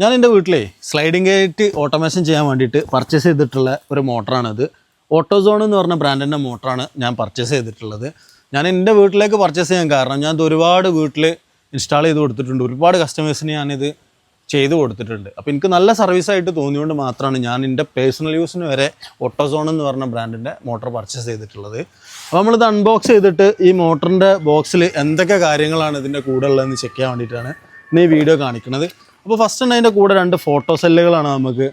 ഞാൻ എന്റെ വീട്ടിലേ സ്ലൈഡിംഗ് ഗേറ്റ് ഓട്ടോമേഷൻ ചെയ്യാൻ വേണ്ടിയിട്ട് പർച്ചേസ് ചെയ്തിട്ടുള്ള ഒരു മോട്ടറാണിത്. ഓട്ടോസോൺ എന്ന് പറഞ്ഞ ബ്രാൻഡിന്റെ മോട്ടറാണ് ഞാൻ പർച്ചേസ് ചെയ്തിട്ടുള്ളത്. ഞാൻ എന്റെ വീട്ടിലേക്ക് പർച്ചേസ് ചെയ്യാൻ കാരണം ഞാൻ ഒരുപാട് വീട്ടിൽ ഇൻസ്റ്റാൾ ചെയ്ത് കൊടുത്തിട്ടുണ്ട്. ഒരുപാട് കസ്റ്റമേഴ്സിന് ഞാനിത് ചെയ്ത് കൊടുത്തിട്ടുണ്ട്. അപ്പോൾ എനിക്ക് നല്ല സർവീസായിട്ട് തോന്നിയുകൊണ്ട് മാത്രമാണ് ഞാൻ എന്റെ പേഴ്സണൽ യൂസിന് വരെ ഓട്ടോസോൺ എന്ന് പറഞ്ഞ ബ്രാൻഡിന്റെ മോട്ടോർ പർച്ചേസ് ചെയ്തിട്ടുള്ളത്. അപ്പോൾ നമ്മളിത് അൺബോക്സ് ചെയ്തിട്ട് ഈ മോട്ടറിന്റെ ബോക്സിൽ എന്തൊക്കെ കാര്യങ്ങളാണ് ഇതിന്റെ കൂടെ ഉള്ളതെന്ന് ചെക്ക് ചെയ്യാൻ വേണ്ടിയിട്ടാണ് ഇന്ന് ഈ വീഡിയോ കാണിക്കുന്നത്. അപ്പോൾ ഫസ്റ്റ് തന്നെ അതിന്റെ കൂടെ രണ്ട് ഫോട്ടോ സെല്ലുകളാണ് നമുക്ക്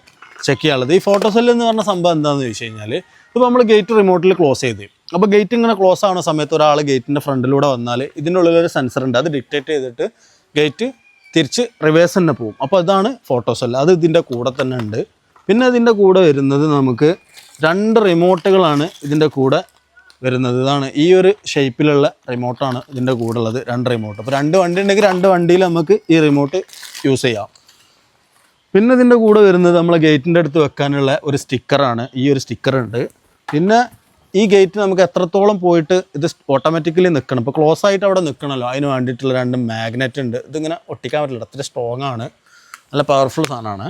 ചെക്ക് ചെയ്യാനുള്ളത്. ഈ ഫോട്ടോ സെല്ല് എന്ന് പറഞ്ഞ സംഭവം എന്താണെന്ന് ചോദിച്ചു കഴിഞ്ഞാൽ ഇപ്പോൾ നമ്മൾ ഗേറ്റ് റിമോട്ടിൽ ക്ലോസ് ചെയ്ത്. അപ്പോൾ ഗേറ്റ് ഇങ്ങനെ ക്ലോസ് ആവുന്ന സമയത്ത് ഒരാൾ ഗേറ്റിന്റെ ഫ്രണ്ടിലൂടെ വന്നാൽ ഇതിന്റെ ഉള്ളിലൊരു സെൻസർ ഉണ്ട്. അത് ഡിറ്റക്റ്റ് ചെയ്തിട്ട് ഗേറ്റ് തിരിച്ച് റിവേഴ്സ് തന്നെ പോകും. അപ്പോൾ അതാണ് ഫോട്ടോ സെല്ല് അത് ഇതിന്റെ കൂടെ തന്നെ ഉണ്ട്. പിന്നെ ഇതിന്റെ കൂടെ വരുന്നത് നമുക്ക് രണ്ട് റിമോട്ടുകളാണ് ഇതിന്റെ കൂടെ വരുന്നത്. ഇതാണ് ഈ ഒരു ഷേപ്പിലുള്ള റിമോട്ടാണ് ഇതിന്റെ കൂടെ ഉള്ളത്. രണ്ട് റിമോട്ട് അപ്പോൾ രണ്ട് വണ്ടി ഉണ്ടെങ്കിൽ രണ്ട് വണ്ടിയിൽ നമുക്ക് ഈ റിമോട്ട് യൂസ് ചെയ്യാം. പിന്നെ ഇതിന്റെ കൂടെ വരുന്നത് നമ്മളെ ഗേറ്റിന്റെ അടുത്ത് വെക്കാനുള്ള ഒരു സ്റ്റിക്കറാണ്. ഈ ഒരു സ്റ്റിക്കർ ഉണ്ട്. പിന്നെ ഈ ഗേറ്റ് നമുക്ക് എത്രത്തോളം പോയിട്ട് ഇത് ഓട്ടോമാറ്റിക്കലി നിൽക്കണം ഇപ്പോൾ ക്ലോസ് ആയിട്ട് അവിടെ നിൽക്കണമല്ലോ അതിന് വേണ്ടിയിട്ടുള്ള രണ്ട് മാഗ്നറ്റ് ഉണ്ട്. ഇതിങ്ങനെ ഒട്ടിക്കാൻ പറ്റില്ല. അത്ര സ്ട്രോങ് ആണ്. നല്ല പവർഫുൾ സാധനമാണ്.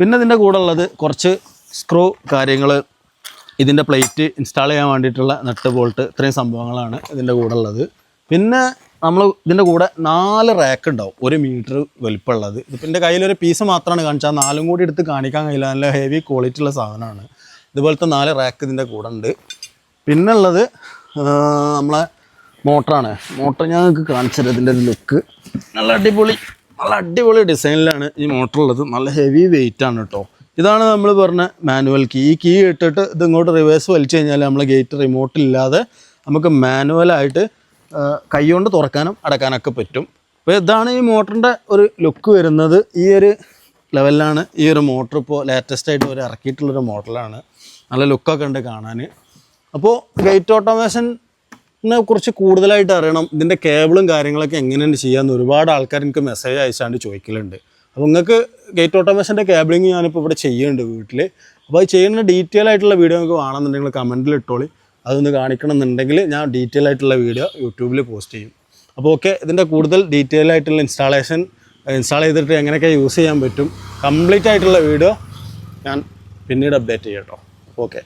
പിന്നെ ഇതിന്റെ കൂടെ ഉള്ളത് കുറച്ച് സ്ക്രൂ കാര്യങ്ങൾ ഇതിന്റെ പ്ലേറ്റ് ഇൻസ്റ്റാൾ ചെയ്യാൻ വേണ്ടിയിട്ടുള്ള നട്ട് ബോൾട്ട് ഇത്രയും സംഭവങ്ങളാണ് ഇതിന്റെ കൂടെ ഉള്ളത്. പിന്നെ നമ്മൾ ഇതിന്റെ കൂടെ നാല് റാക്ക് ഉണ്ടാവും. ഒരു മീറ്റർ വലിപ്പമുള്ളത്. ഇതിപ്പോൾ എന്റെ കയ്യിലൊരു പീസ് മാത്രമാണ് കാണിച്ചാൽ നാലും കൂടി എടുത്ത് കാണിക്കാൻ കഴിയില്ല. നല്ല ഹെവി ക്വാളിറ്റി ഉള്ള സാധനമാണ്. ഇതുപോലത്തെ നാല് റാക്ക് ഇതിന്റെ കൂടെ ഉണ്ട്. പിന്നെ ഉള്ളത് നമ്മളെ മോട്ടറാണ് മോട്ടർ ഞാൻ നിങ്ങൾക്ക് കാണിച്ചത് ഇതിന്റെ ലുക്ക് നല്ല അടിപൊളി നല്ല അടിപൊളി ഡിസൈനിലാണ് ഈ മോട്ടർ ഉള്ളത്. നല്ല ഹെവി വെയിറ്റ് ആണ് കേട്ടോ ഇതാണ് നമ്മൾ പറഞ്ഞ മാനുവൽ കീ ഈ കീ ഇട്ടിട്ട് ഇത് ഇങ്ങോട്ട് റിവേഴ്സ് വലിച്ചു കഴിഞ്ഞാൽ നമ്മൾ ഗേറ്റ് റിമോട്ട് ഇല്ലാതെ നമുക്ക് മാനുവലായിട്ട് കൈകൊണ്ട് തുറക്കാനും അടക്കാനൊക്കെ പറ്റും. അപ്പോൾ ഇതാണ് ഈ മോട്ടറിന്റെ ഒരു ലുക്ക് വരുന്നത്. ഈ ഒരു ലെവലിലാണ് ഈ ഒരു മോട്ടർ ഇപ്പോൾ ലേറ്റസ്റ്റ് ആയിട്ട് ഒരു ഇറക്കിയിട്ടുള്ളൊരു മോഡലാണ്. നല്ല ലുക്കൊക്കെ ഉണ്ട് കാണാൻ അപ്പോൾ ഗേറ്റ് ഓട്ടോമേഷനെ കുറിച്ച് കൂടുതലായിട്ട് അറിയണം. ഇതിന്റെ കേബിളും കാര്യങ്ങളൊക്കെ എങ്ങനെയാണ് ചെയ്യാമെന്ന് ഒരുപാട് ആൾക്കാർ എനിക്ക് മെസ്സേജ് അയച്ചാണ്ട് ചോദിക്കലുണ്ട്. അപ്പോൾ നിങ്ങൾക്ക് ഗേറ്റ് ഓട്ടോമേഷന്റെ കേബിളിങ് ഞാനിപ്പോൾ ഇവിടെ ചെയ്യുന്നുണ്ട് വീട്ടിൽ അപ്പോൾ അത് ചെയ്യുന്ന ഡീറ്റെയിൽ ആയിട്ടുള്ള വീഡിയോ നിങ്ങൾക്ക് വേണമെന്നുണ്ടെങ്കിൽ കമന്റിൽ ഇട്ടോളി. അതൊന്ന് കാണിക്കണം എന്നുണ്ടെങ്കിൽ ഞാൻ ഡീറ്റെയിൽ ആയിട്ടുള്ള വീഡിയോ യൂട്യൂബിൽ പോസ്റ്റ് ചെയ്യും. അപ്പോൾ ഓക്കെ ഇതിന്റെ കൂടുതൽ ഡീറ്റെയിൽ ആയിട്ടുള്ള ഇൻസ്റ്റാളേഷൻ ഇൻസ്റ്റാൾ ചെയ്തിട്ട് എങ്ങനെയൊക്കെ യൂസ് ചെയ്യാൻ പറ്റും കംപ്ലീറ്റ് ആയിട്ടുള്ള വീഡിയോ ഞാൻ പിന്നീട് അപ്ഡേറ്റ് ചെയ്യാം കേട്ടോ ഓക്കെ